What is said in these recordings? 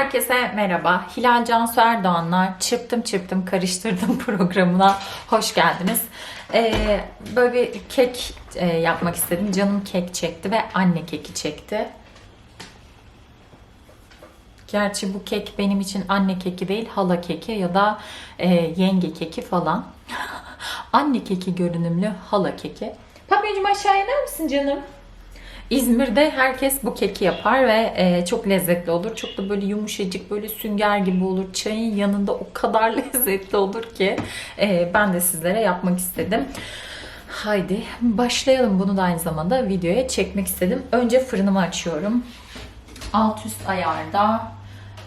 Herkese merhaba. Hilal Cansu Erdoğan'la Çırptım Çırptım Karıştırdım programına hoş geldiniz. Ee, böyle bir kek e, yapmak istedim. Canım kek çekti ve anne keki çekti. Gerçi bu kek benim için anne keki değil, hala keki ya da e, yenge keki falan. anne keki görünümlü hala keki. Papyacığım aşağı iner misin canım? İzmir'de herkes bu keki yapar ve e, çok lezzetli olur. Çok da böyle yumuşacık, böyle sünger gibi olur. Çayın yanında o kadar lezzetli olur ki e, ben de sizlere yapmak istedim. Haydi başlayalım. Bunu da aynı zamanda videoya çekmek istedim. Önce fırınımı açıyorum. Alt üst ayarda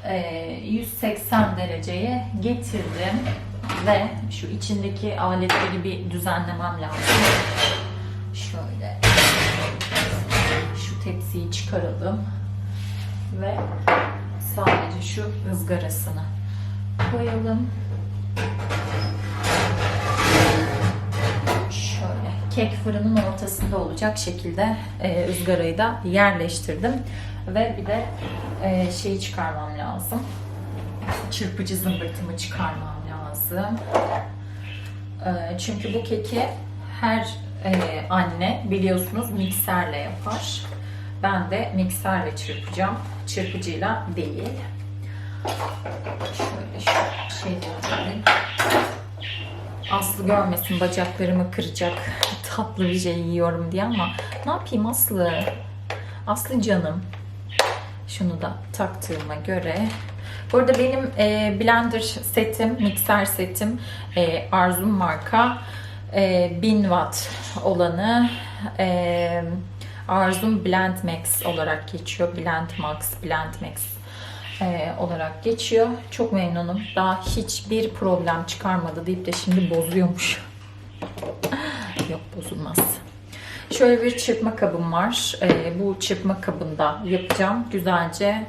e, 180 dereceye getirdim ve şu içindeki aletleri bir düzenlemem lazım. Şöyle tepsiyi çıkaralım ve sadece şu ızgarasını koyalım. Şöyle kek fırının ortasında olacak şekilde e, ızgarayı da yerleştirdim ve bir de e, şeyi çıkarmam lazım. Çırpıcı zımbırtımı çıkarmam lazım. E, çünkü bu keki her e, anne biliyorsunuz mikserle yapar. Ben de mikserle çırpacağım. Çırpıcıyla değil. Şöyle şu şey yapayım. Aslı görmesin bacaklarımı kıracak tatlı bir şey yiyorum diye ama ne yapayım Aslı? Aslı canım. Şunu da taktığıma göre bu arada benim e, blender setim, mikser setim e, Arzum marka e, 1000 watt olanı e, Arzum Blend Max olarak geçiyor. Blend Max, Blend Max e, olarak geçiyor. Çok memnunum. Daha hiçbir problem çıkarmadı deyip de şimdi bozuyormuş. Yok bozulmaz. Şöyle bir çırpma kabım var. E, bu çırpma kabında yapacağım. Güzelce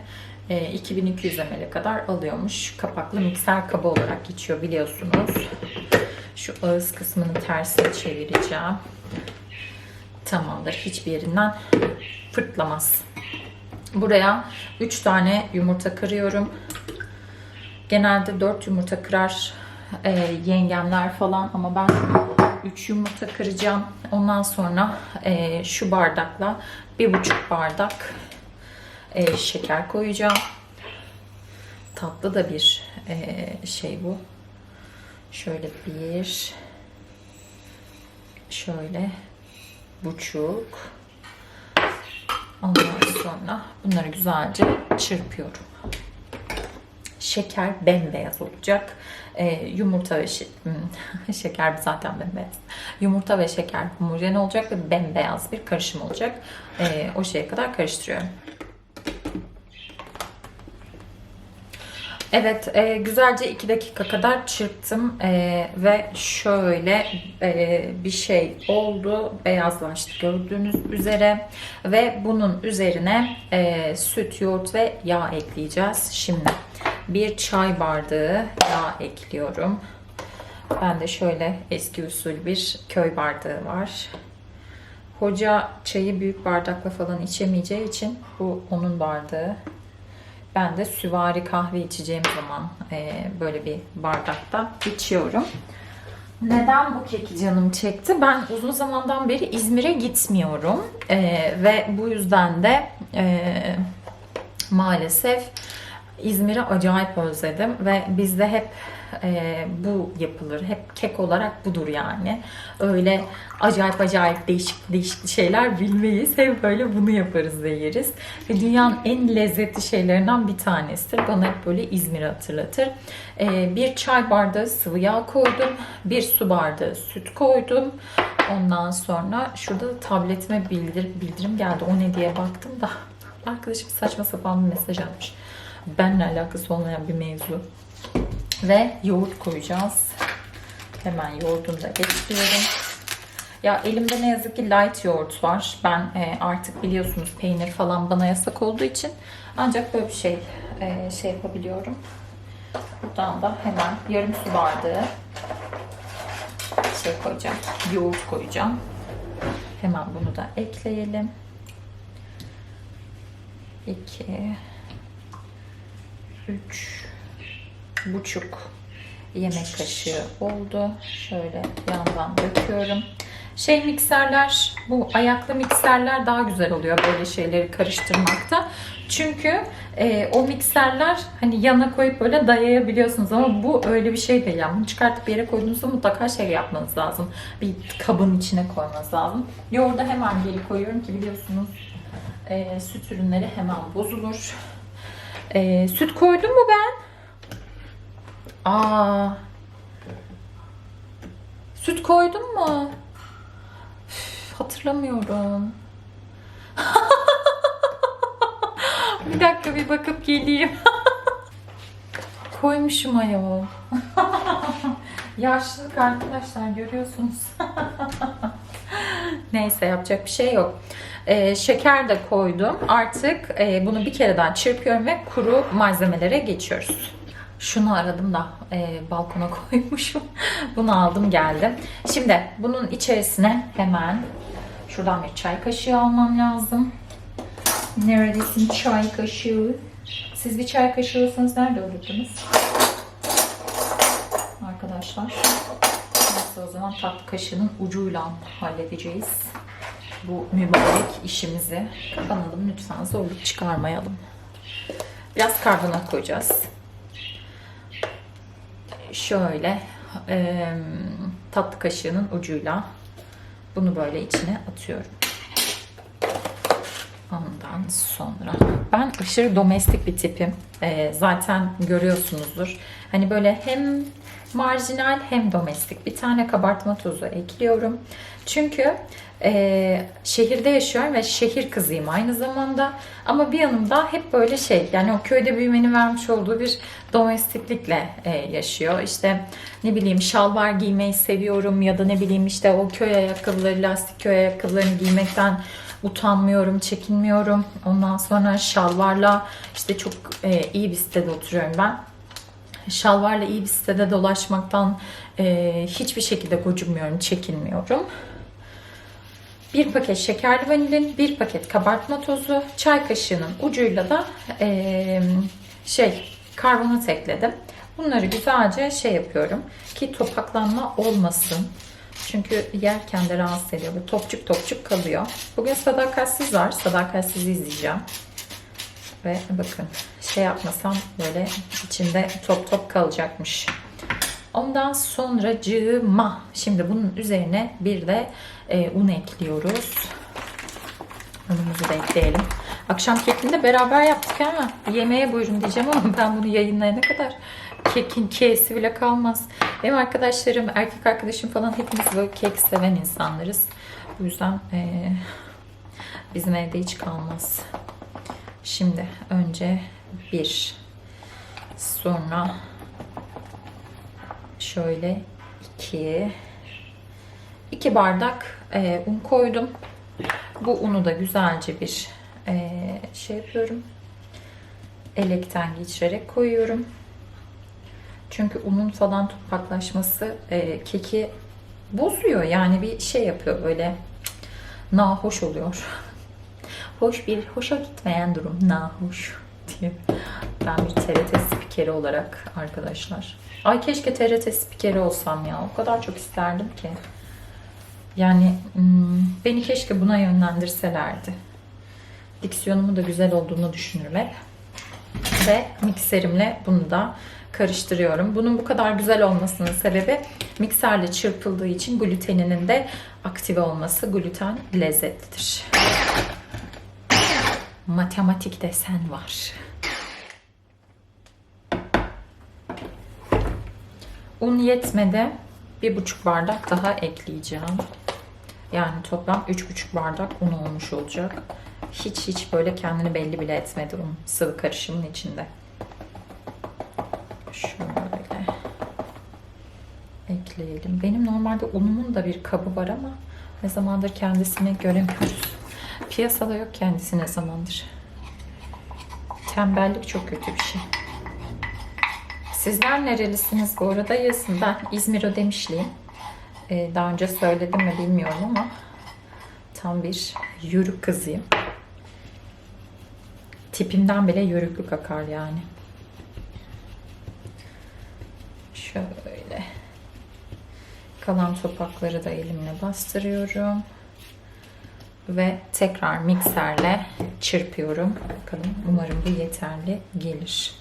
e, 2200 ml'e kadar alıyormuş. Kapaklı mikser kabı olarak geçiyor biliyorsunuz. Şu ağız kısmını tersine çevireceğim. Tamamdır. Hiçbir yerinden fırtlamaz. Buraya 3 tane yumurta kırıyorum. Genelde 4 yumurta kırar e, yengemler falan ama ben 3 yumurta kıracağım. Ondan sonra e, şu bardakla 1,5 bardak e, şeker koyacağım. Tatlı da bir e, şey bu. Şöyle bir şöyle buçuk ondan sonra bunları güzelce çırpıyorum. Şeker bembeyaz olacak. Ee, yumurta ve şe- hmm, şeker zaten bembeyaz. Yumurta ve şeker homojen olacak ve bembeyaz bir karışım olacak. Ee, o şeye kadar karıştırıyorum. Evet, e, güzelce 2 dakika kadar çırptım e, ve şöyle e, bir şey oldu, beyazlaştı gördüğünüz üzere ve bunun üzerine e, süt, yoğurt ve yağ ekleyeceğiz. Şimdi bir çay bardağı yağ ekliyorum. Ben de şöyle eski usul bir köy bardağı var. Hoca çayı büyük bardakla falan içemeyeceği için bu onun bardağı. Ben de süvari kahve içeceğim zaman e, böyle bir bardakta içiyorum. Neden bu keki canım çekti? Ben uzun zamandan beri İzmir'e gitmiyorum. E, ve bu yüzden de e, maalesef İzmir'i acayip özledim. Ve bizde hep e, bu yapılır. Hep kek olarak budur yani. Öyle acayip acayip değişik değişik şeyler bilmeyiz. Hep böyle bunu yaparız ve yeriz. Ve dünyanın en lezzetli şeylerinden bir tanesidir. Bana hep böyle İzmir'i hatırlatır. E, bir çay bardağı sıvı yağ koydum. Bir su bardağı süt koydum. Ondan sonra şurada da tabletime bildir, bildirim geldi. O ne diye baktım da arkadaşım saçma sapan bir mesaj atmış. Benle alakası olmayan bir mevzu. Ve yoğurt koyacağız. Hemen yoğurdunu da ekliyorum. Ya elimde ne yazık ki light yoğurt var. Ben e, artık biliyorsunuz peynir falan bana yasak olduğu için ancak böyle bir şey e, şey yapabiliyorum. Buradan da hemen yarım su bardağı şey koyacağım. Yoğurt koyacağım. Hemen bunu da ekleyelim. 2 üç buçuk yemek kaşığı oldu. Şöyle yandan döküyorum. Şey mikserler, bu ayaklı mikserler daha güzel oluyor böyle şeyleri karıştırmakta. Çünkü e, o mikserler hani yana koyup böyle dayayabiliyorsunuz ama bu öyle bir şey değil. Yani bunu çıkartıp bir yere koyduğunuzda mutlaka şey yapmanız lazım. Bir kabın içine koymanız lazım. Yoğurdu hemen geri koyuyorum ki biliyorsunuz e, süt ürünleri hemen bozulur. E, süt koydum mu ben? Aa. Süt koydum mu? Üf, hatırlamıyorum. bir dakika bir bakıp geleyim. Koymuşum ayol. Yaşlılık arkadaşlar görüyorsunuz. Neyse yapacak bir şey yok. Ee, şeker de koydum. Artık e, bunu bir kereden çırpıyorum ve kuru malzemelere geçiyoruz. Şunu aradım da e, balkona koymuşum. Bunu aldım geldim. Şimdi bunun içerisine hemen şuradan bir çay kaşığı almam lazım. Neredesin çay kaşığı? Siz bir çay kaşığı olsanız nerede olurdunuz? Arkadaşlar. Neyse o zaman tatlı kaşığının ucuyla halledeceğiz. Bu mübarek işimizi. Kapanalım lütfen zorluk çıkarmayalım. Biraz karbonat koyacağız şöyle e, tatlı kaşığının ucuyla bunu böyle içine atıyorum. Ondan sonra ben aşırı domestik bir tipim. E, zaten görüyorsunuzdur. Hani böyle hem marjinal hem domestik. Bir tane kabartma tozu ekliyorum. Çünkü e, şehirde yaşıyorum ve şehir kızıyım aynı zamanda. Ama bir yanımda hep böyle şey yani o köyde büyümenin vermiş olduğu bir domestiklikle e, yaşıyor. İşte ne bileyim şalvar giymeyi seviyorum ya da ne bileyim işte o köy ayakkabıları, lastik köy ayakkabılarını giymekten utanmıyorum, çekinmiyorum. Ondan sonra şalvarla işte çok e, iyi bir sitede oturuyorum ben. Şalvarla iyi bir sitede dolaşmaktan e, hiçbir şekilde gocunmuyorum, çekinmiyorum. Bir paket şekerli vanilin, bir paket kabartma tozu, çay kaşığının ucuyla da e, şey karbonat ekledim. Bunları güzelce şey yapıyorum ki topaklanma olmasın. Çünkü yerken de rahatsız ediyor. Böyle topçuk topçuk kalıyor. Bugün sadakatsiz var. Sadakatsiz izleyeceğim. Ve bakın şey yapmasam böyle içinde top top kalacakmış. Ondan sonra cığıma. Şimdi bunun üzerine bir de e, un ekliyoruz. Unumuzu da ekleyelim. Akşam kekini de beraber yaptık ama yemeğe buyurun diyeceğim ama ben bunu yayınlayana kadar kekin kesi bile kalmaz. Benim arkadaşlarım, erkek arkadaşım falan hepimiz böyle kek seven insanlarız. Bu yüzden e, bizim evde hiç kalmaz. Şimdi önce bir sonra şöyle iki iki bardak e, un koydum. Bu unu da güzelce bir e, şey yapıyorum. Elekten geçirerek koyuyorum. Çünkü unun falan topaklaşması e, keki bozuyor. Yani bir şey yapıyor böyle nahoş oluyor. Hoş bir, hoşa gitmeyen durum. Nahoş diye. Ben bir TRT spikeri olarak arkadaşlar. Ay keşke TRT spikeri olsam ya. O kadar çok isterdim ki. Yani hmm, beni keşke buna yönlendirselerdi. Diksiyonumu da güzel olduğunu düşünürüm hep. Ve mikserimle bunu da karıştırıyorum. Bunun bu kadar güzel olmasının sebebi mikserle çırpıldığı için gluteninin de aktive olması. Gluten lezzetlidir. Matematik desen var. Un yetmedi. Bir buçuk bardak daha ekleyeceğim. Yani toplam üç buçuk bardak un olmuş olacak. Hiç hiç böyle kendini belli bile etmedi un sıvı karışımın içinde. Şöyle ekleyelim. Benim normalde unumun da bir kabı var ama ne zamandır kendisini göremiyoruz. Piyasada yok kendisi ne zamandır. Tembellik çok kötü bir şey. Sizler nerelisiniz bu arada yazın. Ben İzmir Ödemişliyim. Ee, daha önce söyledim mi bilmiyorum ama tam bir yörük kızıyım. Tipimden bile yörüklük akar yani. Şöyle. Kalan topakları da elimle bastırıyorum. Ve tekrar mikserle çırpıyorum. Bakalım umarım bu yeterli gelir.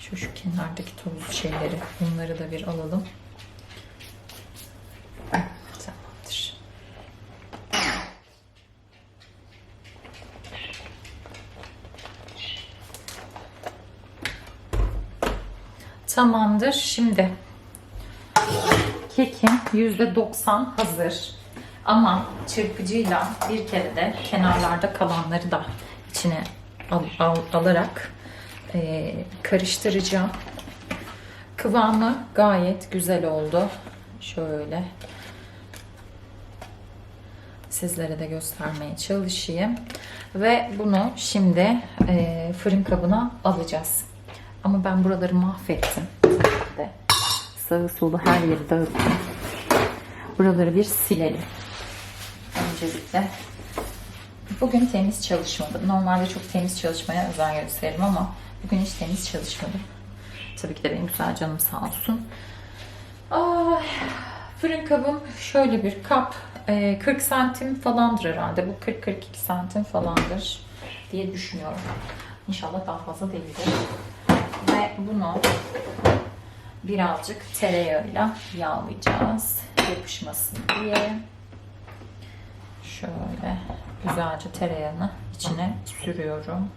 Şu şu kenardaki tozlu şeyleri bunları da bir alalım. Tamamdır. Tamamdır. Şimdi kekim %90 hazır. Ama çırpıcıyla bir kere de kenarlarda kalanları da içine al, al- alarak e, karıştıracağım. Kıvamı gayet güzel oldu. Şöyle sizlere de göstermeye çalışayım. Ve bunu şimdi e, fırın kabına alacağız. Ama ben buraları mahvettim. Sağı solu her yeri dağıttım. Buraları bir silelim. Öncelikle. Bugün temiz çalışmadım. Normalde çok temiz çalışmaya özen gösteririm ama bugün hiç temiz çalışmadım. Tabii ki de benim güzel canım sağ olsun. Ay, fırın kabım şöyle bir kap. Ee, 40 santim falandır herhalde. Bu 40-42 santim falandır diye düşünüyorum. İnşallah daha fazla değildir. Ve bunu birazcık tereyağıyla yağlayacağız. Yapışmasın diye. Şöyle güzelce tereyağını içine sürüyorum.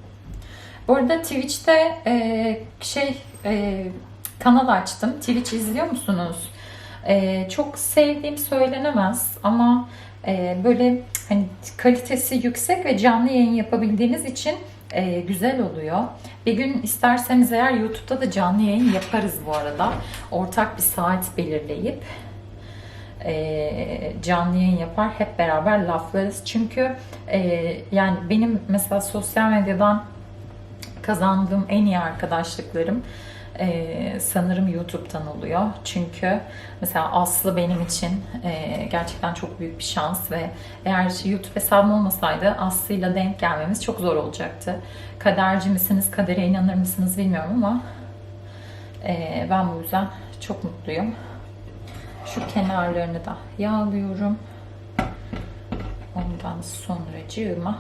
Bu arada Twitch'te e, şey e, kanal açtım. Twitch izliyor musunuz? E, çok sevdiğim söylenemez ama e, böyle hani kalitesi yüksek ve canlı yayın yapabildiğiniz için e, güzel oluyor. Bir gün isterseniz eğer YouTube'da da canlı yayın yaparız bu arada. Ortak bir saat belirleyip e, canlı yayın yapar hep beraber laflarız. Çünkü e, yani benim mesela sosyal medyadan kazandığım en iyi arkadaşlıklarım e, sanırım YouTube'dan oluyor. Çünkü mesela Aslı benim için e, gerçekten çok büyük bir şans ve eğer YouTube hesabım olmasaydı Aslı'yla denk gelmemiz çok zor olacaktı. Kaderci misiniz, kadere inanır mısınız bilmiyorum ama e, ben bu yüzden çok mutluyum. Şu kenarlarını da yağlıyorum. Ondan sonracığıma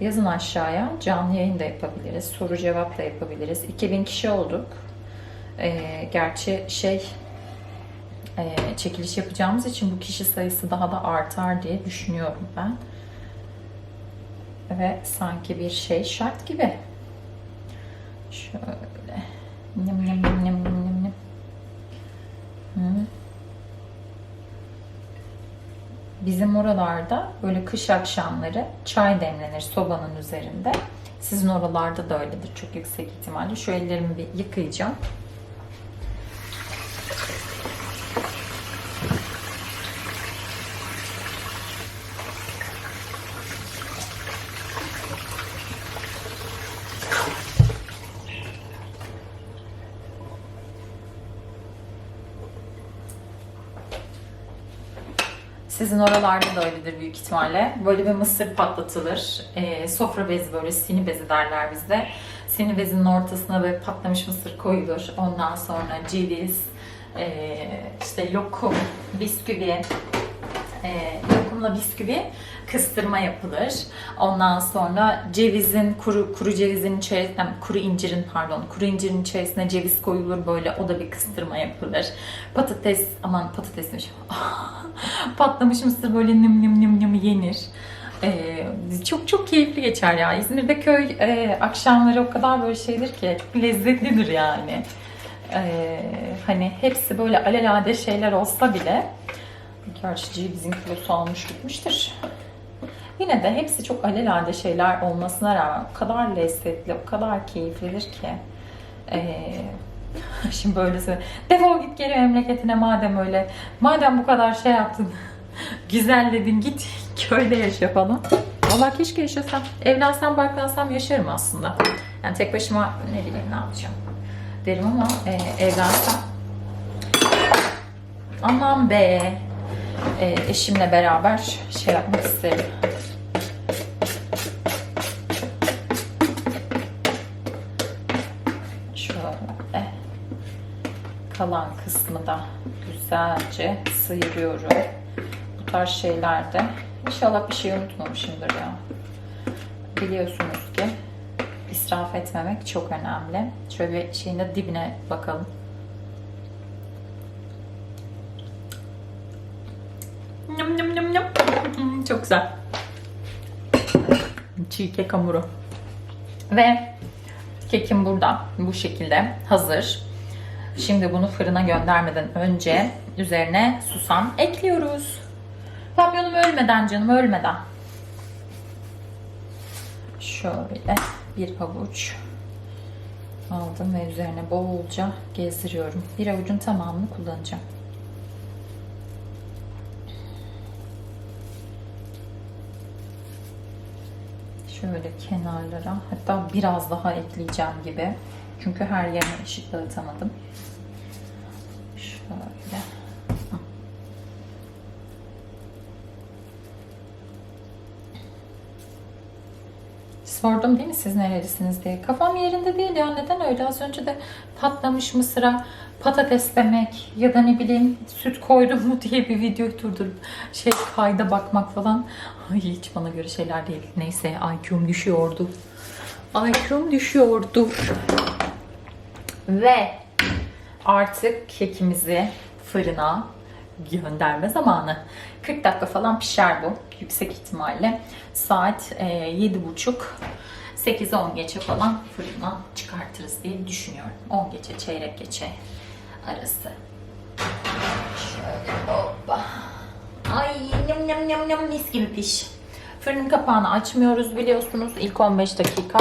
yazın aşağıya canlı yayın da yapabiliriz. Soru cevap da yapabiliriz. 2000 kişi olduk. Ee, gerçi şey e, çekiliş yapacağımız için bu kişi sayısı daha da artar diye düşünüyorum ben. Ve sanki bir şey şart gibi. Şöyle. Nim nim nim nim nim nim. Hı. Bizim oralarda böyle kış akşamları çay demlenir sobanın üzerinde. Sizin oralarda da öyledir çok yüksek ihtimalle. Şu ellerimi bir yıkayacağım. Sizin oralarda da öyledir büyük ihtimalle. Böyle bir mısır patlatılır. Ee, sofra bezi böyle sini bezi derler bizde. Sini bezinin ortasına böyle patlamış mısır koyulur. Ondan sonra ceviz, ee, işte lokum, bisküvi, e, lokumla bisküvi kıstırma yapılır. Ondan sonra cevizin kuru kuru cevizin içerisine kuru incirin pardon kuru incirin içerisine ceviz koyulur böyle o da bir kıstırma yapılır. Patates aman patatesmiş. Patlamış mısır böyle nim nim nim nim yenir. Ee, çok çok keyifli geçer ya. İzmir'de köy e, akşamları o kadar böyle şeydir ki lezzetlidir yani. Ee, hani hepsi böyle alelade şeyler olsa bile Gerçi cevizin kilosu almış gitmiştir. Yine de hepsi çok alelade şeyler olmasına rağmen o kadar lezzetli, o kadar keyiflidir ki. Ee, şimdi böyle söyle. Defol git geri memleketine madem öyle. Madem bu kadar şey yaptın. Güzelledin git köyde yaşa falan. Valla keşke yaşasam. Evlensem barklansam yaşarım aslında. Yani tek başıma ne bileyim ne yapacağım derim ama e, evlensem. Aman be e, eşimle beraber şey yapmak isterim. Şöyle. kalan kısmı da güzelce sıyırıyorum. Bu tarz şeylerde. İnşallah bir şey unutmamışımdır ya. Biliyorsunuz ki israf etmemek çok önemli. Şöyle şeyin de dibine bakalım. Güzel. Çiğ kek hamuru. Ve kekim burada bu şekilde hazır. Şimdi bunu fırına göndermeden önce üzerine susam ekliyoruz. Kamyonum ölmeden canım ölmeden. Şöyle bir havuç aldım ve üzerine bolca gezdiriyorum. Bir avucun tamamını kullanacağım. Şöyle kenarlara hatta biraz daha ekleyeceğim gibi. Çünkü her yerine eşit dağıtamadım. Şöyle. Sordum değil mi siz nerelisiniz diye. Kafam yerinde değil ya. Neden öyle? Az önce de patlamış mısıra patates demek ya da ne bileyim süt koydum mu diye bir video durdurup şey kayda bakmak falan. Ay hiç bana göre şeyler değil. Neyse IQ'm düşüyordu. IQ'm düşüyordu. Ve artık kekimizi fırına gönderme zamanı. 40 dakika falan pişer bu yüksek ihtimalle. Saat e, 7.30 8'e 10 geçe falan fırına çıkartırız diye düşünüyorum. 10 geçe, çeyrek geçe arası. Şöyle hoppa. Ay nem nem nem nem mis gibi piş. Fırının kapağını açmıyoruz biliyorsunuz ilk 15 dakika.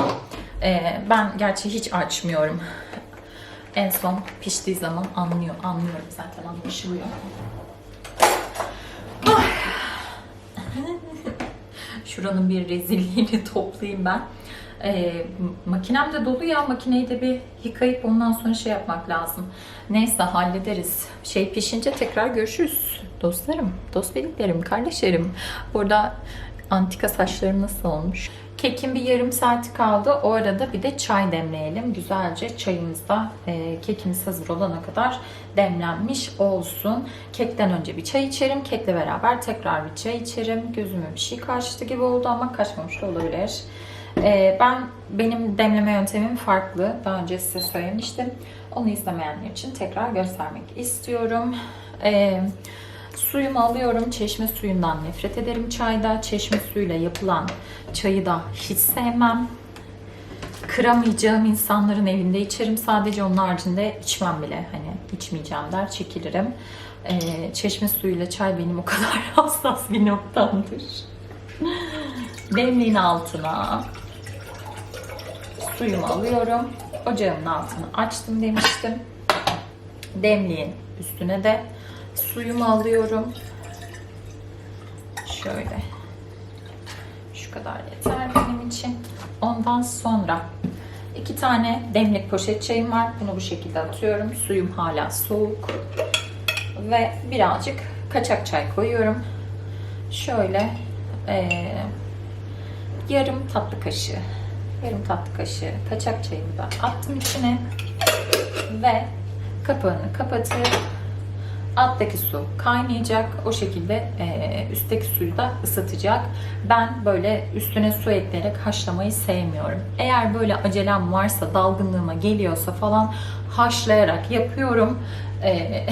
Ee, ben gerçi hiç açmıyorum. En son piştiği zaman anlıyor, anlıyorum zaten anlaşılıyor. Şuranın bir rezilliğini toplayayım ben. Ee, makinem de dolu ya makineyi de bir yıkayıp ondan sonra şey yapmak lazım. Neyse hallederiz. Şey pişince tekrar görüşürüz. Dostlarım, dost birliklerim, kardeşlerim. Burada antika saçlarım nasıl olmuş? Kekin bir yarım saati kaldı. O arada bir de çay demleyelim. Güzelce çayımız da e, kekimiz hazır olana kadar demlenmiş olsun. Kekten önce bir çay içerim. Kekle beraber tekrar bir çay içerim. Gözüme bir şey kaçtı gibi oldu ama kaçmamış da olabilir. E, ben benim demleme yöntemim farklı. Daha önce size söylemiştim. Onu izlemeyenler için tekrar göstermek istiyorum. E, Suyumu alıyorum. Çeşme suyundan nefret ederim çayda. Çeşme suyuyla yapılan çayı da hiç sevmem. Kıramayacağım insanların evinde içerim. Sadece onun haricinde içmem bile. Hani içmeyeceğim der çekilirim. Ee, çeşme suyuyla çay benim o kadar hassas bir noktamdır. Demliğin altına suyumu alıyorum. Ocağımın altını açtım demiştim. Demliğin üstüne de suyumu alıyorum. Şöyle. Şu kadar yeter benim için. Ondan sonra iki tane demlik poşet çayım var. Bunu bu şekilde atıyorum. Suyum hala soğuk. Ve birazcık kaçak çay koyuyorum. Şöyle eee, yarım tatlı kaşığı yarım tatlı kaşığı kaçak çayımı da attım içine ve kapağını kapatıp Alttaki su kaynayacak. O şekilde e, üstteki suyu da ısıtacak. Ben böyle üstüne su ekleyerek haşlamayı sevmiyorum. Eğer böyle acelem varsa, dalgınlığıma geliyorsa falan haşlayarak yapıyorum. E,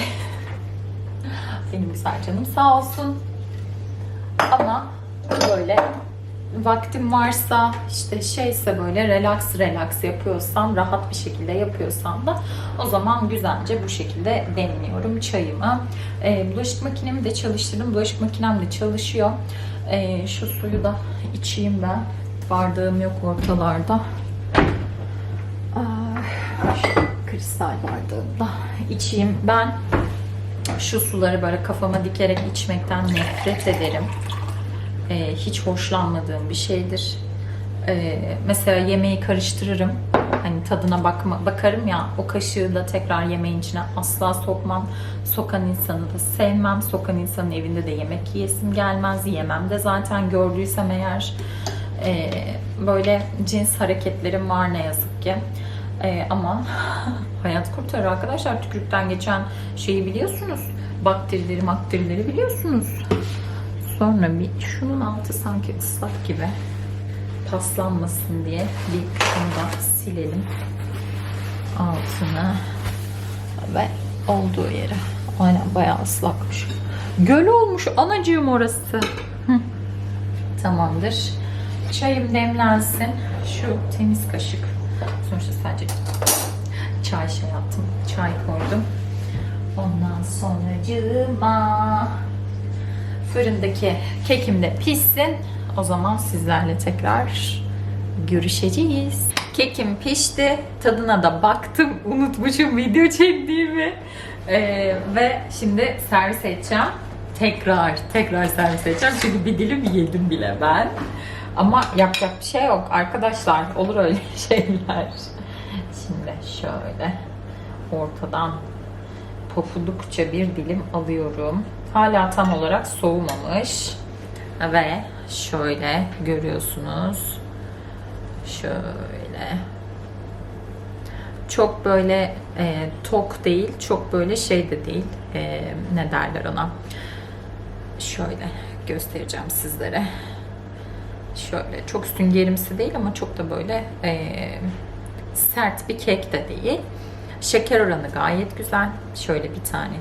benim güzel canım sağ olsun. Ama böyle vaktim varsa işte şeyse böyle relax relax yapıyorsam rahat bir şekilde yapıyorsam da o zaman güzelce bu şekilde demliyorum çayımı. Ee, bulaşık makinemi de çalıştırdım. Bulaşık makinem de çalışıyor. Ee, şu suyu da içeyim ben. Bardağım yok ortalarda. Ay, şu kristal bardağımda içeyim. Ben şu suları böyle kafama dikerek içmekten nefret ederim e, hiç hoşlanmadığım bir şeydir. E, mesela yemeği karıştırırım. Hani tadına bakma, bakarım ya o kaşığı da tekrar yemeğin içine asla sokmam. Sokan insanı da sevmem. Sokan insanın evinde de yemek yiyesim gelmez. Yemem de zaten gördüysem eğer e, böyle cins hareketlerim var ne yazık ki. Ee, ama hayat kurtarır arkadaşlar. Tükürükten geçen şeyi biliyorsunuz. Bakterileri makterileri biliyorsunuz. Sonra bir şunun altı sanki ıslak gibi paslanmasın diye bir şunu da silelim altını ve olduğu yere. Aynen bayağı ıslakmış. Göl olmuş anacığım orası. Tamamdır. Çayım demlensin. Şu temiz kaşık. Sonuçta sadece çay şey yaptım. Çay koydum. Ondan sonracığıma fırındaki kekim de pişsin. O zaman sizlerle tekrar görüşeceğiz. Kekim pişti. Tadına da baktım. Unutmuşum video çektiğimi. Ee, ve şimdi servis edeceğim. Tekrar, tekrar servis edeceğim. Çünkü bir dilim yedim bile ben. Ama yapacak bir şey yok arkadaşlar. Olur öyle şeyler. Şimdi şöyle ortadan pofudukça bir dilim alıyorum. Hala tam olarak soğumamış. Ve şöyle görüyorsunuz. Şöyle. Çok böyle e, tok değil, çok böyle şey de değil. E, ne derler ona? Şöyle göstereceğim sizlere. Şöyle çok süngerimsi değil ama çok da böyle e, sert bir kek de değil. Şeker oranı gayet güzel. Şöyle bir tane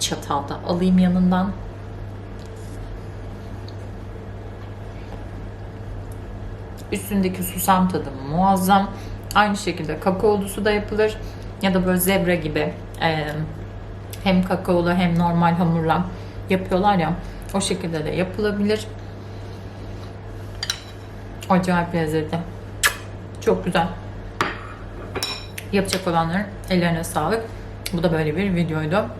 bir çatal da alayım yanından. Üstündeki susam tadı muazzam. Aynı şekilde kakaolusu da yapılır. Ya da böyle zebra gibi e, hem kakaolu hem normal hamurla yapıyorlar ya. O şekilde de yapılabilir. Acayip lezzetli. Çok güzel. Yapacak olanların ellerine sağlık. Bu da böyle bir videoydu.